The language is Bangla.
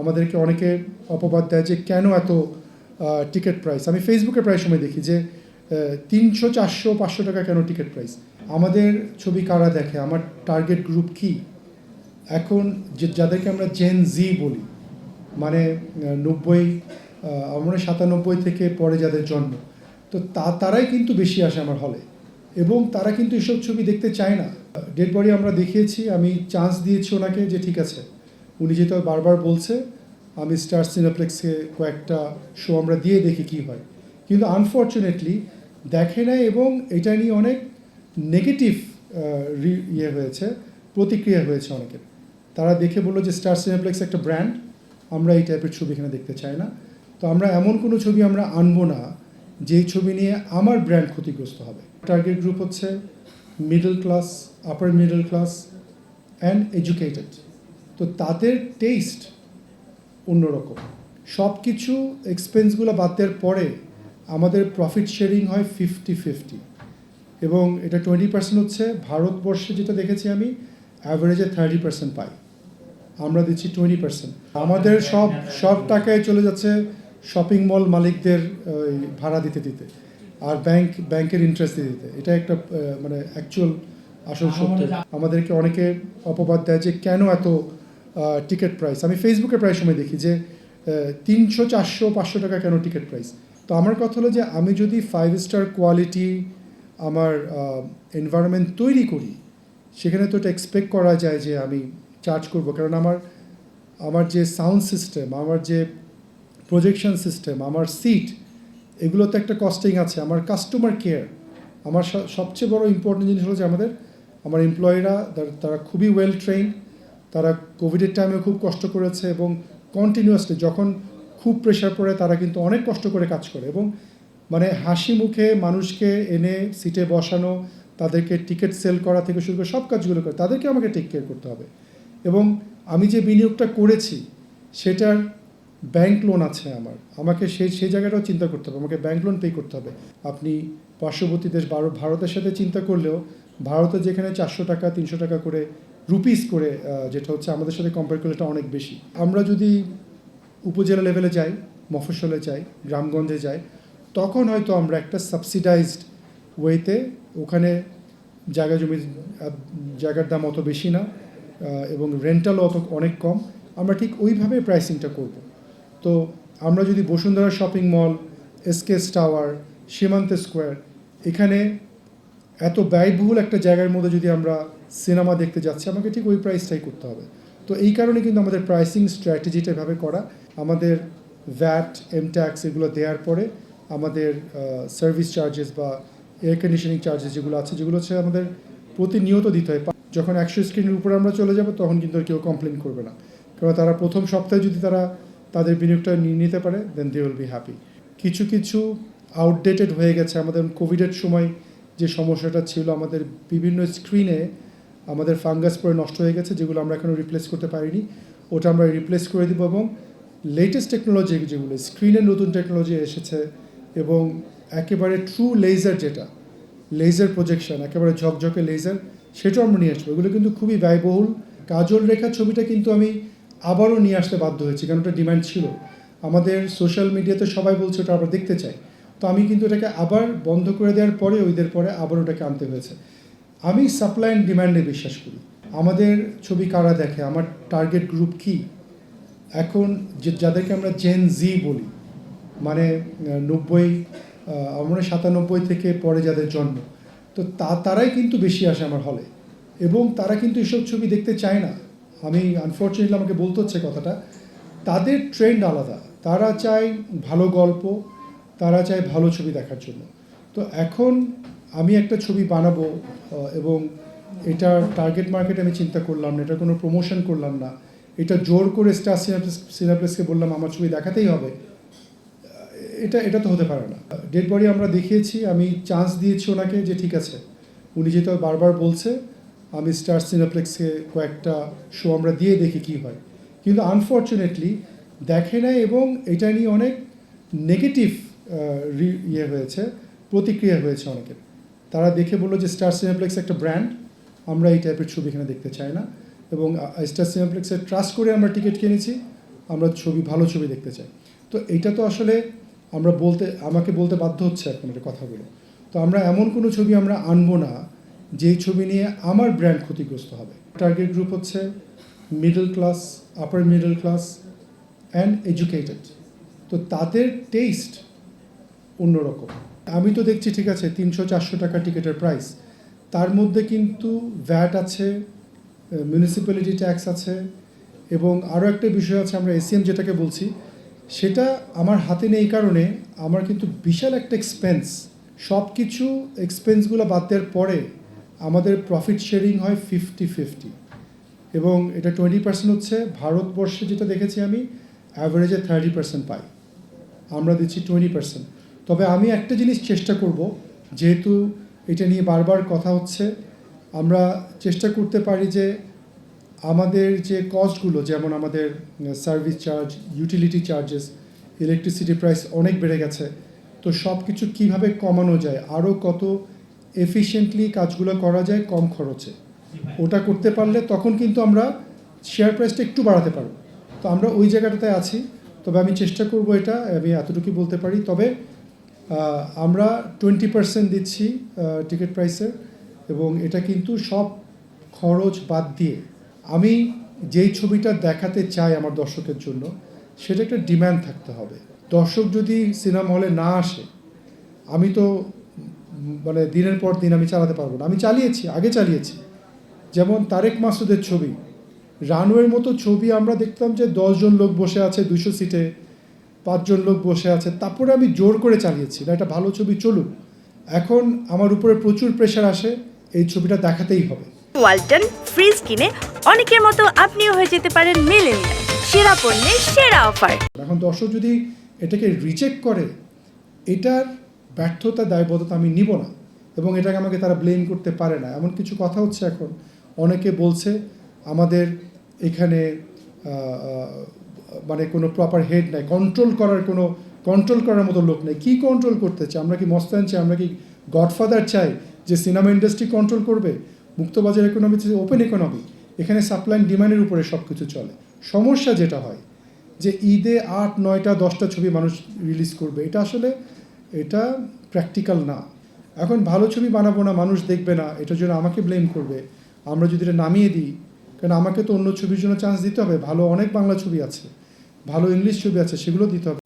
আমাদেরকে অনেকে অপবাদ দেয় যে কেন এত টিকিট প্রাইস আমি ফেসবুকে প্রায় সময় দেখি যে তিনশো, চারশো, পাঁচশো টাকা কেন টিকিট প্রাইস আমাদের ছবি কারা দেখে? আমার টার্গেট গ্রুপ কি? এখন যে, যাদেরকে আমরা জেন জি বলি মানে নব্বই আমরা সাতানব্বই থেকে পরে যাদের জন্ম, তো তা, তারাই কিন্তু বেশি আসে আমার হলে এবং তারা কিন্তু এসব ছবি দেখতে চায় না। ডেড বডি আমরা দেখিয়েছি, আমি চান্স দিয়েছি ওনাকে যে ঠিক আছে। উনি যেহেতু বারবার বলছে আমি স্টার সিনেপ্লেক্সে কয়েকটা শো আমরা দিয়ে দেখি কি হয়। কিন্তু আনফর্চুনেটলি দেখে না এবং এটা নিয়ে অনেক নেগেটিভ ইয়ে হয়েছে, প্রতিক্রিয়া হয়েছে অনেকের। তারা দেখে বলল যে স্টার সিনেপ্লেক্স একটা ব্র্যান্ড আমরা এই টাইপের ছবি এখানে দেখতে চাই না। তো আমরা এমন কোনো ছবি আমরা আনব না, যেই ছবি নিয়ে আমার ব্র্যান্ড ক্ষতিগ্রস্ত হবে। টার্গেট গ্রুপ হচ্ছে middle class upper middle class and educated তো তাদের টেস্ট অন্যরকম। সব কিছু এক্সপেন্সগুলো বাদ দেওয়ার পরে আমাদের প্রফিট শেয়ারিং হয় ফিফটি ফিফটি এবং এটা টোয়েন্টি পার্সেন্ট হচ্ছে ভারতবর্ষে যেটা দেখেছি আমি অ্যাভারেজে থার্টি পার্সেন্ট পাই। আমরা দিচ্ছি টোয়েন্টি পার্সেন্ট আমাদের সব সব টাকায় চলে যাচ্ছে শপিং মল মালিকদের ভাড়া দিতে দিতে। আর ব্যাংক ব্যাংকের ইন্টারেস্ট দিতে দিতে। এটা একটা মানে অ্যাকচুয়াল আসল সত্য। আমাদেরকে অনেকে অপবাদ দেয় যে কেন এত টিকিট প্রাইস আমি ফেসবুকে প্রায় সময় দেখি যে তিনশো, চারশো, পাঁচশো টাকা কেন টিকিট প্রাইস তো আমার কথা হলো যে, আমি যদি ফাইভ স্টার কোয়ালিটি আমার এনভায়রনমেন্ট তৈরি করি, সেখানে তো এটা এক্সপেক্ট করা যায় যে আমি চার্জ করব। কারণ আমার আমার যে সাউন্ড সিস্টেম আমার যে প্রজেকশন সিস্টেম আমার সিট এগুলোতে একটা কস্টিং আছে। আমার কাস্টমার কেয়ার আমার সবচেয়ে বড় ইম্পর্টেন্ট জিনিস হলো যে আমাদের, আমার এমপ্লয়িরা তারা খুবই ওয়েল ট্রেন তারা কোভিডের টাইমে খুব কষ্ট করেছে এবং কন্টিনিউয়াসলি যখন খুব প্রেশার পড়ে, তারা কিন্তু অনেক কষ্ট করে কাজ করে এবং মানে হাসি মুখে মানুষকে এনে সিটে বসানো, তাদেরকে টিকিট সেল করা থেকে শুরু করে সব কাজগুলো করে তাদেরকে আমাকে টেক কেয়ার করতে হবে। এবং আমি যে বিনিয়োগটা করেছি, সেটার ব্যাংক লোন আছে আমার। আমাকে সেই সেই জায়গাটাও চিন্তা করতে হবে, আমাকে ব্যাংক লোন পে করতে হবে। আপনি পার্শ্ববর্তী দেশ ভারতের সাথে চিন্তা করলেও ভারতে যেখানে চারশো টাকা, তিনশো টাকা করে রুপিস করে যেটা হচ্ছে আমাদের সাথে কম্পেয়ার করলে এটা অনেক বেশি। আমরা যদি উপজেলা লেভেলে যাই, মফস্বলে যাই, গ্রামগঞ্জে যাই, তখন হয়তো আমরা একটা সাবসিডাইজড ওয়েতে ওখানে জায়গা জমি জায়গার দাম অত বেশি না এবং রেন্টালও অত অনেক কম। আমরা ঠিক ওইভাবে প্রাইসিংটা করব। তো আমরা যদি Bashundhara shopping mall SKS tower Shimanto square এখানে এত ব্যয়বহুল একটা জায়গার মধ্যে যদি আমরা সিনেমা দেখতে যাচ্ছি, আমাকে ঠিক ওই প্রাইসটাই করতে হবে। তো এই কারণে কিন্তু আমাদের প্রাইসিং স্ট্র্যাটেজিটা এভাবে করা। আমাদের ভ্যাট এম ট্যাক্স এগুলো দেওয়ার পরে আমাদের সার্ভিস চার্জেস বা এয়ার কন্ডিশনিং চার্জেস যেগুলো আছে, যেগুলো হচ্ছে আমাদের প্রতিনিয়ত দিতে হয়। যখন একশো স্ক্রিনের উপরে আমরা চলে যাব, তখন কিন্তু কেউ কমপ্লেন করবে না। কারণ তারা প্রথম সপ্তাহে যদি তারা তাদের বিনিয়োগটা নিয়ে নিতে পারে then they will be happy কিছু কিছু আউটডেটেড হয়ে গেছে। আমাদের কোভিডের সময় যে সমস্যাটা ছিল, আমাদের বিভিন্ন স্ক্রিনে আমাদের ফাঙ্গাস পরে নষ্ট হয়ে গেছে, যেগুলো আমরা এখনও রিপ্লেস করতে পারিনি। ওটা আমরা রিপ্লেস করে দিব এবং লেটেস্ট টেকনোলজি যেগুলো স্ক্রিনে নতুন টেকনোলজি এসেছে এবং একেবারে ট্রু লেজার যেটা লেজার প্রজেকশন একেবারে ঝকঝকে লেজার সেটাও আমরা নিয়ে আসব। এগুলো কিন্তু খুবই ব্যয়বহুল। কাজল রেখা ছবিটা কিন্তু আমি আবারও নিয়ে আসতে বাধ্য হয়েছি, কারণ ওটা ডিমান্ড ছিল। আমাদের সোশ্যাল মিডিয়াতে সবাই বলছে ওটা আমরা দেখতে চাই। তো আমি কিন্তু এটাকে আবার বন্ধ করে দেওয়ার পরে ওইদের পরে আবার ওটাকে আনতে হয়েছে। আমি সাপ্লাই অ্যান্ড ডিমান্ডে বিশ্বাস করি। আমাদের ছবি কারা দেখে? আমার টার্গেট গ্রুপ কি? এখন যে যাদেরকে আমরা জেন জি বলি মানে নব্বই আমরা সাতানব্বই থেকে পরে যাদের জন্ম, তো তা, তারাই কিন্তু বেশি আসে আমার হলে এবং তারা কিন্তু এসব ছবি দেখতে চায় না। আমি আনফর্চুনেটলি আমাকে বলতে হচ্ছে কথাটা, তাদের ট্রেন্ড আলাদা। তারা চায় ভালো গল্প, তারা চায় ভালো ছবি দেখার জন্য। তো এখন আমি একটা ছবি বানাবো এবং এটার টার্গেট মার্কেট আমি চিন্তা করলাম না, এটা কোনো প্রমোশন করলাম না। এটা জোর করে স্টার সিনাপ্লেস সিনাপ্লেসকে বললাম, আমার ছবি দেখাতেই হবে। এটা এটা তো হতে পারে না। ডেড বডি আমরা দেখিয়েছি, আমি চান্স দিয়েছি ওনাকে যে ঠিক আছে। উনি যেহেতু বারবার বলছে, আমি স্টার সিনেপ্লেক্সে কয়েকটা শো আমরা দিয়ে দেখি কি হয়। কিন্তু আনফর্চুনেটলি দেখে না এবং এটা নিয়ে অনেক নেগেটিভ ইয়ে হয়েছে, প্রতিক্রিয়া হয়েছে অনেকের। তারা দেখে বলল যে স্টার সিনেপ্লেক্স একটা ব্র্যান্ড আমরা এই টাইপের ছবি এখানে দেখতে চাই না। এবং স্টার সিনেপ্লেক্সের ট্রাস্ট করে আমরা টিকিট কিনেছি, আমরা ছবি, ভালো ছবি দেখতে চাই। তো এটা তো আসলে আমরা বলতে, আমাকে বলতে বাধ্য হচ্ছে এখন এটা কথাগুলো। তো আমরা এমন কোনো ছবি আমরা আনব না, যেই ছবি নিয়ে আমার ব্র্যান্ড ক্ষতিগ্রস্ত হবে। টার্গেট গ্রুপ হচ্ছে middle class upper middle class and educated তো তাদের টেস্ট অন্যরকম। আমি তো দেখছি, ঠিক আছে, তিনশো চারশো টাকা টিকিটের প্রাইস তার মধ্যে কিন্তু ভ্যাট আছে মিউনিসিপ্যালিটি ট্যাক্স আছে, এবং আরও একটা বিষয় আছে, আমরা এসিএম যেটাকে বলছি, সেটা আমার হাতে নেই কারণে আমার কিন্তু বিশাল একটা এক্সপেন্স সব কিছু এক্সপেন্সগুলো বাদ দেওয়ার পরে আমাদের প্রফিট শেয়ারিং হয় ফিফটি ফিফটি এবং এটা টোয়েন্টি পার্সেন্ট হচ্ছে, ভারতবর্ষে যেটা দেখেছি আমি অ্যাভারেজে থার্টি পার্সেন্ট পাই। আমরা দিচ্ছি টোয়েন্টি পার্সেন্ট তবে আমি একটা জিনিস চেষ্টা করব, যেহেতু এটা নিয়ে বারবার কথা হচ্ছে, আমরা চেষ্টা করতে পারি যে আমাদের যে কস্টগুলো যেমন আমাদের service charge utility charges electricity price অনেক বেড়ে গেছে, তো সব কিছু কীভাবে কমানো যায়, আরও কত এফিশিয়েন্টলি কাজগুলো করা যায় কম খরচে। ওটা করতে পারলে তখন কিন্তু আমরা শেয়ার প্রাইসটা একটু বাড়াতে পারব। তো আমরা ওই জায়গাটাতে আছি, তবে আমি চেষ্টা করব এটা, আমি এতটুকুই বলতে পারি। তবে আমরা টোয়েন্টি পার্সেন্ট দিচ্ছি টিকিট প্রাইসের এবং এটা কিন্তু সব খরচ বাদ দিয়ে আমি যেই ছবিটা দেখাতে চাই আমার দর্শকের জন্য, সেটা একটা ডিম্যান্ড থাকতে হবে। দর্শক যদি সিনেমা হলে না আসে, আমি তো মানে দিনের পর দিন আমি চালাতে পারব না। আমি চালিয়েছি, আগে চালিয়েছি। যেমন তারেক মাসুদের ছবি রানওয়ের মতো ছবি আমরা দেখতাম যে দশজন লোক বসে আছে দুশো সিটে পাঁচজন লোক বসে আছে তারপরে আমি জোর করে চালিয়েছি না একটা ভালো ছবি চলুক। এখন আমার উপরে প্রচুর প্রেশার আসে এই ছবিটা দেখাতেই হবে। ওয়ালটন ফ্রিজ কিনে অনেকের মতো আপনিও হয়ে যেতে পারেন মিলেনিয়াল। সেরা পণ্যের সেরা অফার। এখন দর্শক যদি এটাকে রিজেক্ট করে এটার ব্যর্থতা দায়বদ্ধতা আমি নিব না এবং এটাকে আমাকে তারা ব্লেম করতে পারে না। এমন কিছু কথা হচ্ছে এখন। অনেকে বলছে আমাদের এখানে মানে কোনো প্রপার হেড নাই কন্ট্রোল করার কোনো কন্ট্রোল করার মতো লোক নেই। কী কন্ট্রোল করতে চাই আমরা কি মস্তান চাই? আমরা কি গডফাদার চাই যে সিনেমা ইন্ডাস্ট্রি কন্ট্রোল করবে? মুক্তবাজার ইকোনমি ওপেন ইকোনমি এখানে সাপ্লাই ডিমান্ডের উপরে সব কিছু চলে। সমস্যা যেটা হয় যে ঈদে আট, নয়টা, দশটা ছবি মানুষ রিলিজ করবে। এটা আসলে, এটা প্র্যাকটিক্যাল না। এখন ভালো ছবি বানাবো না, মানুষ দেখবে না, এটার জন্য আমাকে ব্লেম করবে। আমরা যদি এটা নামিয়ে দিই কারণ আমাকে তো অন্য ছবির জন্য চান্স দিতে হবে। ভালো অনেক বাংলা ছবি আছে। ভালো ইংলিশ ছবি আছে সেগুলো দিতে হবে।